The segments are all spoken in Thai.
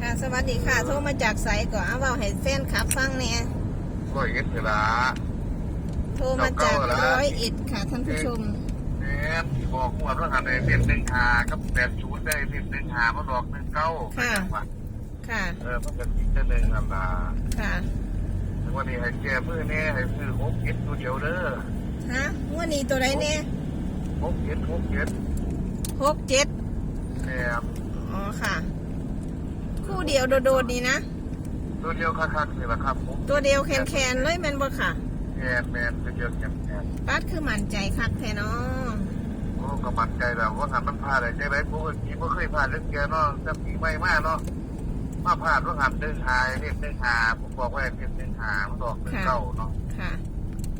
ค่ะสวัสดีค่ะโทรมาจากไสก่อนเอาเว้าให้แฟนคลับฟังเนี่ยร้อยเอ็ดเวลาโทรมาจากเก้าๆเหรอร้อยเอ็ดค่ะท่านผู้ชมแม่ที่บอกว่าต้องหันในเส้นหนึ่งหากับแปดศูนย์ได้เส้นหนึ่งหามันดอกหนึ่งเก้าค่ะค่ะเออมันเป็นอีกเส้นหนึ่งลำลาค่ะถึงวันนี้ให้แก้มือแน่ให้ซื้อหกเอ็ดตัวเดียวเด้อฮะงวดนี้ตัวไหนเนี่ยหกเอ็ดหกเอ็ดหกเจ็ดแม่ อ๋อค่ะ คู่เดียวโดดๆนี่นะ ตัวเดียวคักๆนี่แหละครับผมตัวเดียวแคนๆเลยแมนบ่ค่ะแกนแมนตัวเดียวแกนแกนปัดคือมั่นใจคักแท้เนาะโอ้ก็มั่นใจแล้วว่าหันมันพลาดอะไรใจไหมปกติไม่เคยพลาดเรื่องแกเนาะจะปีใหม่มากเนาะมาพลาดว่าหันหนึ่งหาเรียกหนึ่งหาผมบอกว่าเรียกหนึ่งหามันดอกหนึ่งเก้าเนาะค่ะ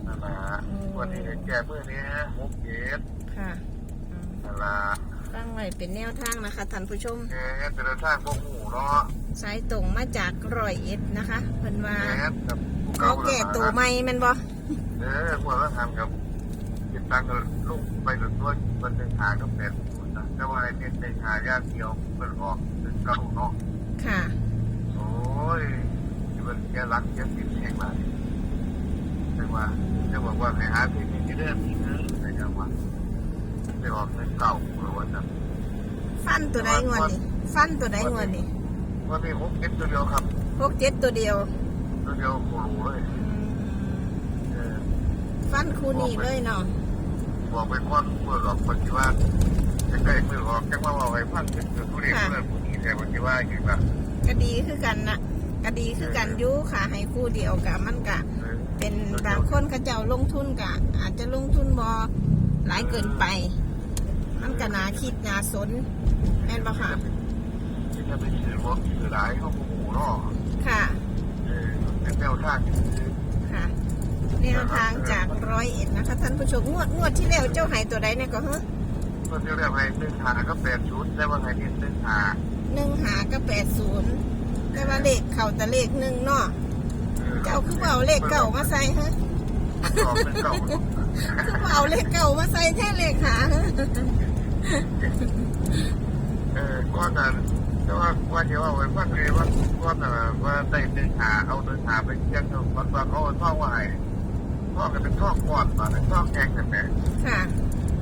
นั่นละอืมวันนี้แก้มือนี้หกเจ็ดค่ะอืมนั่นละ ตั้งไว้เป็นแนวทางนะคะท่านผู้ชมแก้แต่ละทางพวกหมูเนาะสายตรงมาจากร้อยเอ็ดนะคะเพิ่นว่าแก้กับผู้เขาแก่ตัวใหม่แม่นบ่เออหัวละทำกับติดตังค์กับลูกไปหลุดด้วยมันหนึ่งหาก็แปดคนนะแต่ว่าไอ้เนี่ยหนึ่งหายากเดียวมันออกหนึ่งเก้าเนาะค่ะโอ้ยที่มันแกรักแกติดแข่งมาแต่ว่าจะบอกว่าให้หาที่นี่ที่เดิมที่นึงอะไรอย่างว่า ไปออกหนึ่งเก้าหรือว่าจะฟันตัวใดงวดนี่ฟันตัวใดงวดนี่ว่ามีหกเก็บตัวเดียวครับหกเจ็ดตัวเดียว ตัวเดียวโคโรเลยฟันคูนี้เลยเนาะบอกไปก้อนเมื่อหลอกปฏิวัติจะใกล้มือหลอกแค่ว่าว่าไว้พันเป็นตัวเรียนเมื่อผู้นี้แต่ปฏิวัติอย่างนั้นก็ดีคือกันนะก็ดีคือกันยุค่ะให้คู่เดียวกะมันกะ เป็นบางคนเขาเจ้าลงทุนกะ อาจจะลงทุนบอหลายเกินไป มันก็นาคิดนาสนแม่นบ่ค่ะที่จะไปซื้อรถซื้อหลายเขาโมโหเนาะค่ะเออเป็นแนวทางที่คือค่ะแนวทางจากร้อยเอ็ดนะคะ ท่านผู้ชมงวดงวดที่แล้วเจ้าใหายตัวใดเนี่ยก็เฮ้มันจะเรียกให้หนึ่งหาก็แปดชุดได้ว่าไงเนี่ยหนึ่งหาหนึ่งหาก็แปดศูนย์แต่ว่าเลขเข่าแต่เลขหนึ่งเนาะเจ้าคือเอาเลขเก่ามาใส่ฮะออกเป็นเก่าคือเอาเลขเก่ามาใส่แท่เลขหาฮะ เออก้อนนั้นแต่ว่าว่าจะว่าไว้พันเลยว่าก้อนนั้นว่าได้หนึ่งหาเอาหนึ่งหาไปเชียงมันว่าเขาท่องว่าไงท่องกันเป็นท่องก้อนมาเป็นท่องแกงกันแม่ค่ะ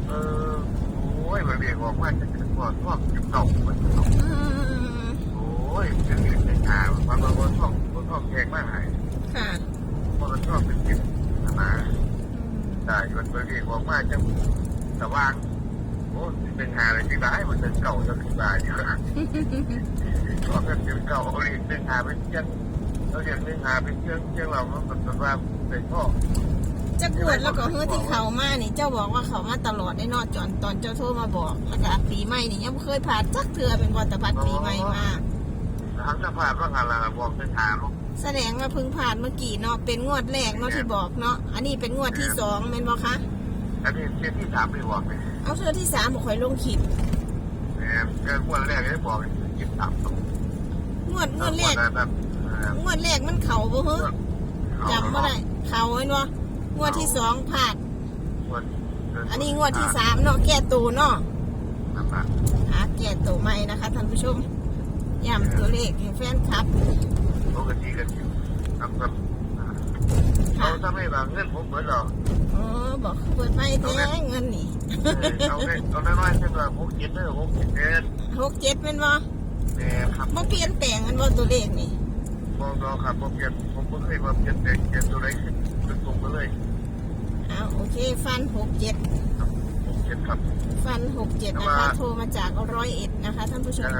เออโอ้ยมันเรียกว่าว่าจะเป็นก้อนท่องเก่าเหมือนอืมโอ้ยเป็นเรื่องในหามันว่าท่องท่องแกงมาหายค่ะเพราะมันท่องเป็นจิตนะได้มันเรียกว่าว่าจะสว่างโอ้ เป็นหาอะไรที่ร้ายมันเป็นเก่าจะขึ้นมาอยู่ก็เป็นเก่าเขาเรียนเรื่องหาเป็นเชียงเราเรียนเรื่องหาเป็นเชียงเชียงเรามันเป็นว่าเป็นพ่อจะกวดแล้วก็เฮ้อที่เขามานี่เจ้าบอกว่าเขามาตลอดได้เนอจอนตอนเจ้าโทรมาบอกแล้วก็ปีใหม่นี่ยังบ่เคยผ่านจักเทือเป็นบอตพัดปีใหม่มาทางสภาพว่างานละบอกเป็นหาลูกแสดงว่าเพิ่งผ่านเมื่อกี้เนาะเป็นงวดแรกเนาะที่บอกเนาะอันนี้เป็นงวดที่สองเป็นบอคะ อันนี้เชียงที่สามไม่บอกเลยเอาเทือที่สามบอกคอยลงขีดแหมเกินวันแรกได้บอกยี่สิบสามตัวงวดงวดแรกนั้นงวดแรกมันเข่าบ่เฮ้อจำไม่ได้เข่าเห็นบ่งวดที่สองผ่านอันนี้งวดที่สามเนาะแก้ตัวเนาะนั่นแหละหาแก้ตัวใหม่นะคะท่านผู้ชมย้ำตัวเลขให้แฟนคลับปกติกันอยู่ครับครับ เขาทำให้บางเงินผมเหมือนเราอ๋อบอกเขาเปิดไม่แท้เงินนี่เอาเงินเอาน้อยๆเช่นว่าผมเจ็ดเด้อผมเจ็ดเด้อหกเจ็ดเป็นบ่แม่ครับบ่เปลี่ยนแปลงกันบ่ตัวเลขนี่บอกเราครับผมเปลี่ยนผมไม่เคยมาเปลี่ยนแต่เปลี่ยนตัวไหนขึ้นขึ้นตรงไปเลยเอาโอเคฟันหกเจ็ดผมเปลี่ยนครับฟันหกเจ็ดนะคะโทรมาจากร้อยเอ็ดนะคะท่านผู้ชม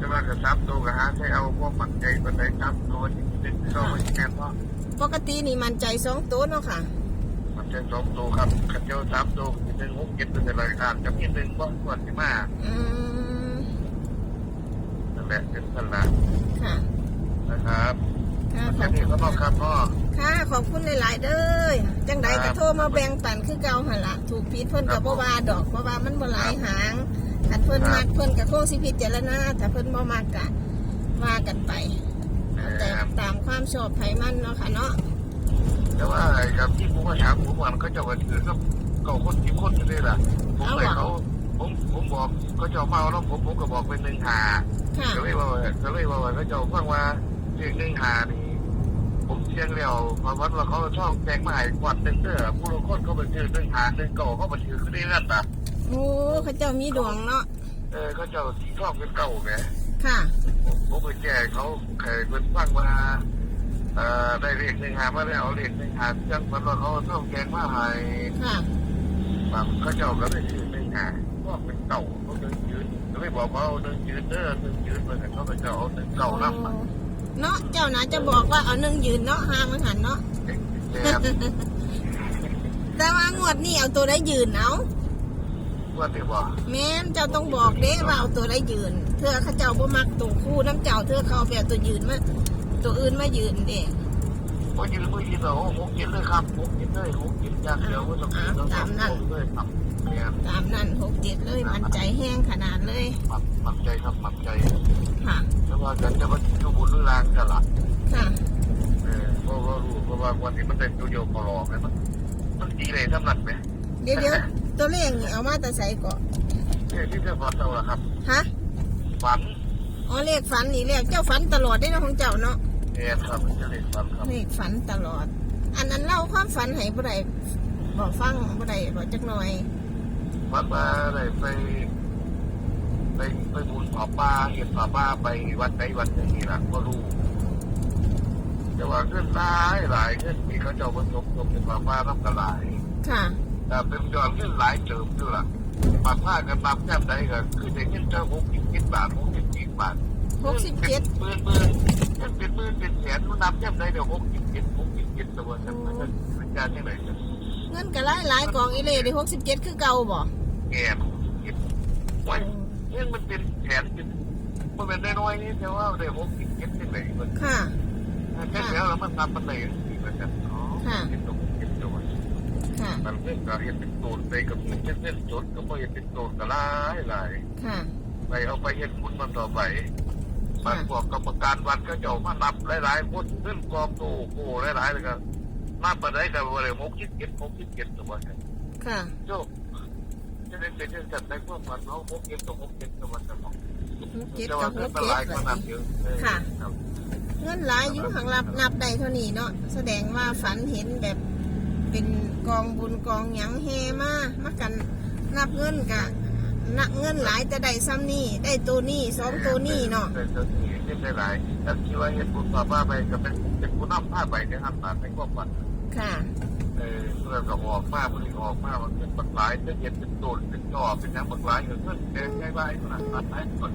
จะมากับซับตัวกับหาใช้เอาพวกมันใจปันไหนซับตัวที่เป็นก็ไม่แน่เพราะ ปกตินี่มันใจสองตัวเนาะค่ะ มันใช้สองตัวครับขันเจ้าซับตัวมีหนึ่งหกเจ็ดเป็นอะไรกันจะมีหนึ่งบ้างก่อนที่มาอืมนั่นแหละเป็นขนาดค่ะ นะครับค่ะขแค่อบนี้คุก็ณต้องครับพ่อค่ะขอบคุณหลาย ๆ เด้อจังใดครัก็บโทรมาแบ่งปันคือเก่าหั่นล่ะ ถูกผิดเพิ่นครักับบบ่ว่าดอกเพราะว่ามันบ่หลายหางถ้าเพิ่นครับมักเพิ่นก็คงสิพิจารณาถ้าเพิ่นบ่มักก็ว่ากันไปเอา แต่ตามความชอบไผมันเนาะค่ะเนาะแต่ว่าไอ้กับที่ผมมาถามผมว่ามันก็จะว่าถือก็เก่าคนที่คนอยู่เลยล่ะผมไปเขาผมผมบอกเขาเจ้าเมาแล้วผมผมก็บอกเป็นหนึ่งหาค่ะก็เลยว่าก็เลยว่าเขาเจ้าฟังว่าเรื่องหนึ่งหานี่ผมเชียงแล้วเพราะว่าเขาชอบแจ้งมาให้กวัดหนึ่งเด้อผู้ลงคนเขาไปชื่อหนึ่งหาหนึ่งเก่าเขาไปชื่อคือได้นั่นนะโอ้เขาเจ้ามีดวงเนาะเออเขาเจ้าสีทองเป็นเก่าไง ค่ะ ผมผมไปแจ้งเขาเคยเป็นฟังว่าเอ่อได้เรียกหนึ่งหามาแล้วเอาเรียกหนึ่งหาจังมันว่าเขาชอบแจ้งมาให้ค่ะแบบเขาเจ้าก็ได้ชื่อหนึ่งหาก็เป็นเก่าเขาเดินยืนก็ไม่บอกว่าเอาหนึ่งยืนเด้อหนึ่งยืนเหมือนกันเขาก็จะเอาหนึ่งเก่านั่งมาเนาะเจ้านะจะบอกว่าเอาหนึ่งยืนเนาะห้ามมันหันเนาะแจ้งแต่ว่างวดนี้เอาตัวได้ยืนเอา ว่าเดี๋ยวว่าแม่นเจ้าต้องบอกเด้ว่าเอาตัวได้ยืนเธอเขาเจ้าบ่มักตัวคู่น้ำเจ้าเธอเขาเอาไปเอาตัวยืนมาตัวอื่นมายืนเด้พอยืนมือยืนเราหกกินเลยครับหกกินเลยหกกินอย่างเดียวไม่ต้องกินต้องเลยครับเนี่ยตามนั้นหกเจ็ดเลยมันใจแห้งขนาดเลยมันมันใจครับมันใจค่ะแต่ว่ากันจะมาอยู่บนเรือรางกันละค่ะเออเพราะว่ารู้เพราะว่าวันนี้มันเป็นตัวโยกคอรอไหมมันมันดีเลยสำหรับไหมเดี๋ยวเดี๋ยว ตัวเลขนี่เอามาแต่ใส่ก่อนเนี่ยที่จะฝันเราละครับ ฮะฝันอ๋อเลขฝันนี่เลขเจ้าฝันตลอดได้นะของเจ้าเนาะเนี่ยครับมันจะเรียกฝันครับเลขฝันตลอด อันนั้นเล่าความฝันให้ผู้ใดบอกฟังผู้ใดบอกจักหน่อยฝันมาได้ไปไปไปบุญป่าป้าเห็นป่าป้าไปวัดใดวัดหนึ่งนี่แหละก็รู้แต่ว่าเงินหลายหลายเงินที่เขาเจ้าผสมสมเป็นป่าป้าน้ำกระหลายค่ะ แต่เป็นยอดเงินหลายเติมด้วยล่ะป่าป้ากันนับแทบใดก็คือได้เงินเจ้าหกสิบเจ็ดบาทหกสิบเจ็ดบาทหกสิบเจ็ดหมื่นหมื่นเงินเป็นหมื่นเป็นแสนมันนับแทบใดเดี๋ยวหกสิบเจ็ดหกสิบเจ็ดตัวกันมันจะเป็นการที่ไหนกันเงินก็หลายหลายกองอีเล่ได้หกสิบเจ็ดคือเก่าบ่แก่เจ็ดโอ้ยเงินมันเป็นแสนเป็นมันเป็นน้อยๆนี่แต่ว่าได้หกสิบเจ็ดที่ไหนมันค่ะแค่แล้วมันนับมันไหนสี่เปอร์เซ็นต์อ๋อเป็นตัวเป็นตัว ค่ะ มันเล่นก็เห็นเป็นตูนไปกับเช่นเส้นจดก็ไม่เห็นเป็นตูนก็หลายหลายค่ะ ไปเอาไปเห็นคุณมันต่อไปมันพวกกรรมการวัดก็จะมานับหลายๆคนขึ้นกองโตโก้หลายๆเลยก็นับไปได้กับอะไรหกสิบเจ็ดหกสิบเจ็ดตัวกันค่ะโจจะได้เป็นเรื่องจัดในพวกมันเขาหกเจ็ดตัวหกเจ็ดตัวมันจะบอกหกเจ็ดจะกัว่าบหเงินกมันเจ็หดลายก็นับเยอะเงินหลายอยู่ข้างรับนับได้เท่านี้เนาะแสดงว่าฝันเห็นแบบ เป็นกองบุญกองหยังเฮมามากันนับเงินกะนับเงินหลายแต่ได้ซ้ำนี่ได้ตัวนี่สองตัวนี่เนาะเป็นตัวนี้เห็นได้หลายแต่ที่ว่าเห็นบุญป้าไปก็เป็นเป็นผู้นำผ้าไปในหันตาในความฝันค่ะเออเพื่อก็ออกมาบริออกมามันเป็นบักหลายจะเห็นเป็นโดนเป็นจอเป็นยังบักหลายเงินเดินใช้ใบขนาดนั้นไหนก่อน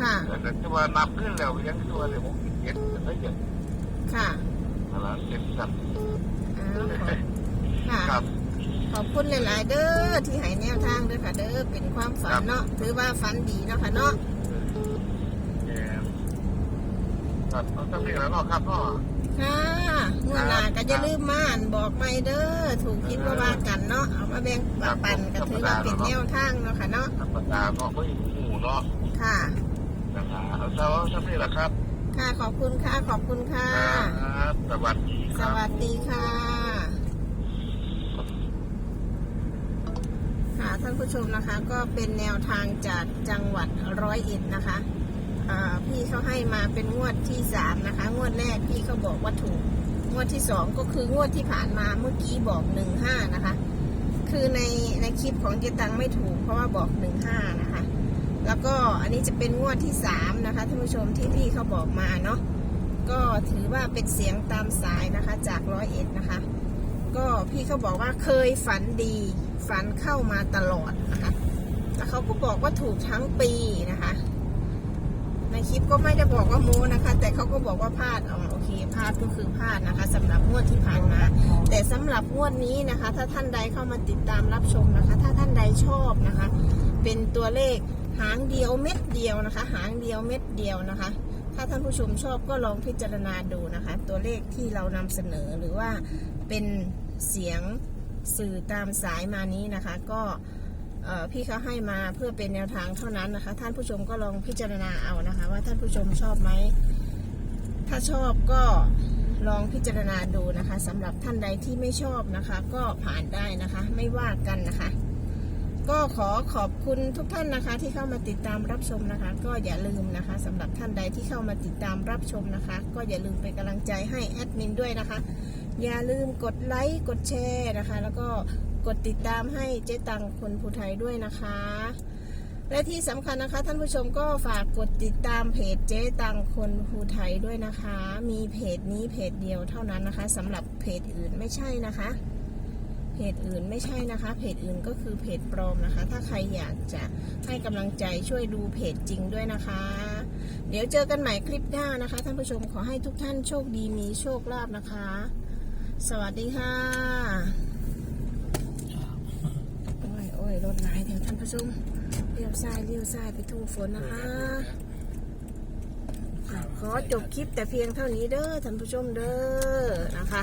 ค่ะแต่จะว่านับขึ้นแล้วยังตัวเลยหกสิบเจ็ดจะได้เยอะค่ะอะไรเป็นสัตว์อ้าวขอบ ค่ะ ครับ ขอบคุณหลาย ๆ เด้อที่ให้แนวทางเด้อค่ะ เด้อเป็นความฝันเนาะถือว่าฝันดีเนาะค่ะเนาะแย่ครับเราต้องเรียกแล้วครับพ่อค่ะเมื่อหน้าก็จะลืมมาอ่านบอกไม่เด้อถูกคิดว่าว่ากันเนาะเอามาแบ่งปันก็ถือว่าเป็นแนวทางเนาะค่ะเนาะธรรมดาเนาะไม่หมู่เนาะค่ะนะครับเอาเช้าเช้านี่แหละครับ ค่ะขอบคุณค่ะขอบคุณค่ะ ครับ สวัสดีคสรับ วัสดีค่ะ ค่ะ ท่านผู้ชมนะคะก็เป็นแนวทางจากจังหวัดร้อยเอ็ดนะคะพี่เขาให้มาเป็นงวดที่สามนะคะ งวดแรกพี่เขาบอกว่าถูก งวดที่สองก็คืองวดที่ผ่านมาเมื่อกี้บอกหนึ่งห้านะคะ คือในในคลิปของเจตังไม่ถูกเพราะว่าบอกหนึ่งห้านะคะ แล้วก็อันนี้จะเป็นงวดที่สามนะคะท่านผู้ชมที่พี่เขาบอกมาเนาะก็ถือว่าเป็นเสียงตามสายนะคะจากร้อยเอ็ดนะคะ ก็พี่เขาบอกว่าเคยฝันดี ฝันเข้ามาตลอดนะคะแล้วเขาก็บอกว่าถูกทั้งปีนะคะ ในคลิปก็ไม่ได้บอกว่าโมนะคะ แต่เขาก็บอกว่าพลาดอ๋อโอเคพลาดก็คือพลาดนะคะสำหรับงวดที่ผ่านมา แต่สำหรับงวดนี้นะคะ ถ้าท่านใดเข้ามาติดตามรับชมนะคะ ถ้าท่านใดชอบนะคะ เป็นตัวเลขหางเดียวเม็ดเดียวนะคะ หางเดียวเม็ดเดียวนะคะ ถ้าท่านผู้ชมชอบก็ลองพิจารณาดูนะคะ ตัวเลขที่เรานำเสนอหรือว่าเป็นเสียง สื่อตามสายมานี้นะคะ ก็พี่เขาให้มาเพื่อเป็นแนวทางเท่านั้นนะคะ ท่านผู้ชมก็ลองพิจารณาเอานะคะ ว่าท่านผู้ชมชอบไหมถ้าชอบก็ลองพิจารณาดูนะคะสำหรับท่านใดที่ไม่ชอบนะคะ ก็ผ่านได้นะคะไม่ว่ากันนะคะ ก็ขอขอบคุณทุกท่านนะคะ ที่เข้ามาติดตามรับชมนะคะ ก็อย่าลืมนะคะสำหรับท่านใดที่เข้ามาติดตามรับชมนะคะ ก็อย่าลืมเป็นกำลังใจให้แอดมินด้วยนะคะ อย่าลืมกดไลค์กดแชร์นะคะ แล้วก็กดติดตามให้เจ๊ตังคนภูไทยด้วยนะคะ และที่สำคัญนะคะ ท่านผู้ชมก็ฝากกดติดตามเพจเจ๊ตังคนภูไทยด้วยนะคะ มีเพจนี้เพจเดียวเท่านั้นนะคะสำหรับเพจอื่นไม่ใช่นะคะ เพจอื่นไม่ใช่นะคะ เพจอื่นก็คือเพจปลอมนะคะ ถ้าใครอยากจะให้กำลังใจช่วยดูเพจจริงด้วยนะคะเดี๋ยวเจอกันใหม่คลิปหน้านะคะ ท่านผู้ชมขอให้ทุกท่านโชคดีมีโชคลาภนะคะ สวัสดีค่ะ โอ้ยโอ้ยรถหลายเดี๋ยวท่านผู้ชมเลี้ยวซ้ายเลี้ยวซ้ายไปทุ่งฝนนะคะ ขอจบคลิปแต่เพียงเท่านี้เด้อท่านผู้ชมเด้อนะคะ